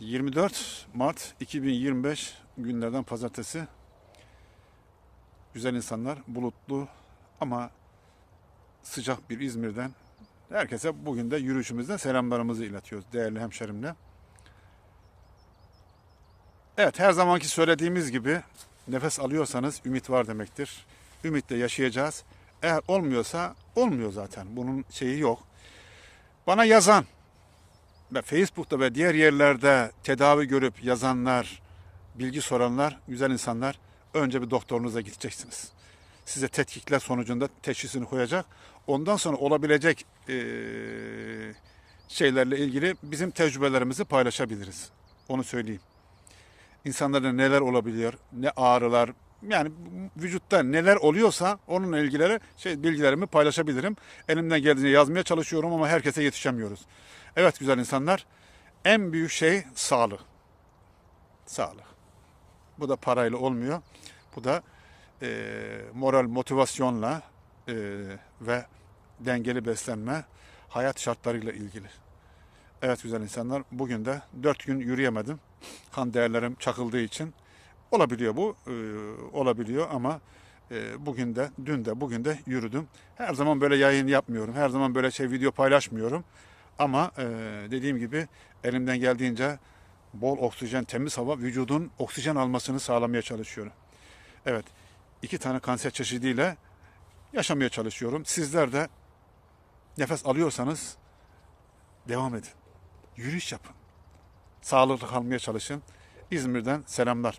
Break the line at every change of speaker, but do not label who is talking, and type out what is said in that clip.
24 Mart 2025 günlerden pazartesi. Güzel insanlar, bulutlu ama sıcak bir İzmir'den herkese bugün de yürüyüşümüzden selamlarımızı iletiyoruz değerli hemşerimle. Evet her zamanki söylediğimiz gibi nefes alıyorsanız ümit var demektir. Ümitle yaşayacağız. Eğer olmuyorsa olmuyor zaten. Bunun şeyi yok. Bana yazan ve Facebook'ta ve diğer yerlerde tedavi görüp yazanlar, bilgi soranlar, güzel insanlar önce bir doktorunuza gideceksiniz. Size tetkikler sonucunda teşhisini koyacak. Ondan sonra olabilecek eee, şeylerle ilgili bizim tecrübelerimizi paylaşabiliriz. Onu söyleyeyim. İnsanlarda neler olabiliyor, ne ağrılar, yani vücutta neler oluyorsa onunla ilgili şey bilgilerimi paylaşabilirim. Elimden geldiğince yazmaya çalışıyorum ama herkese yetişemiyoruz. Evet güzel insanlar, en büyük şey sağlık. Sağlık. Bu da parayla olmuyor. Bu da eee, moral motivasyonla eee, ve dengeli beslenme, hayat şartlarıyla ilgili. Evet güzel insanlar, bugün de dört gün yürüyemedim. Kan değerlerim çakıldığı için. Olabiliyor bu, eee, olabiliyor ama eee, bugün de, dün de, bugün de yürüdüm. Her zaman böyle yayın yapmıyorum, her zaman böyle şey video paylaşmıyorum. Ama eee, dediğim gibi elimden geldiğince bol oksijen, temiz hava, vücudun oksijen almasını sağlamaya çalışıyorum. Evet, iki tane kanser çeşidiyle yaşamaya çalışıyorum. Sizler de nefes alıyorsanız devam edin. Yürüyüş yapın. Sağlıklı kalmaya çalışın. İzmir'den selamlar.